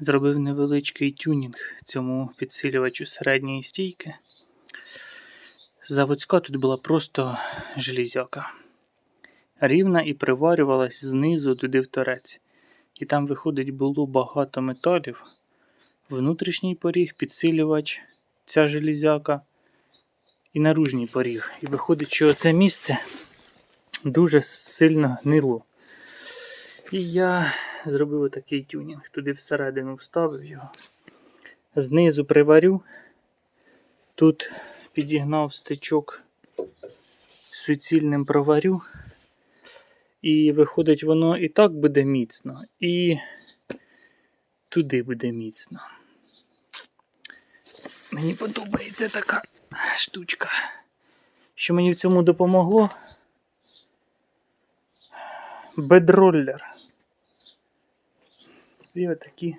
Зробив невеличкий тюнінг цьому підсилювачу середньої стійки. Заводська тут була просто железяка. Рівна і приварювалась знизу туди в торець. І там, виходить, було багато металів. Внутрішній поріг, підсилювач, ця железяка і наружній поріг. І виходить, що це місце дуже сильно гнило. І я зробив отакий тюнінг. Туди всередину вставив його. Знизу приварю. Тут підігнав стичок суцільним проварю. І виходить, воно і так буде міцно, і туди буде міцно. Мені подобається така штучка. Що мені в цьому допомогло? Бедроллер. І отакі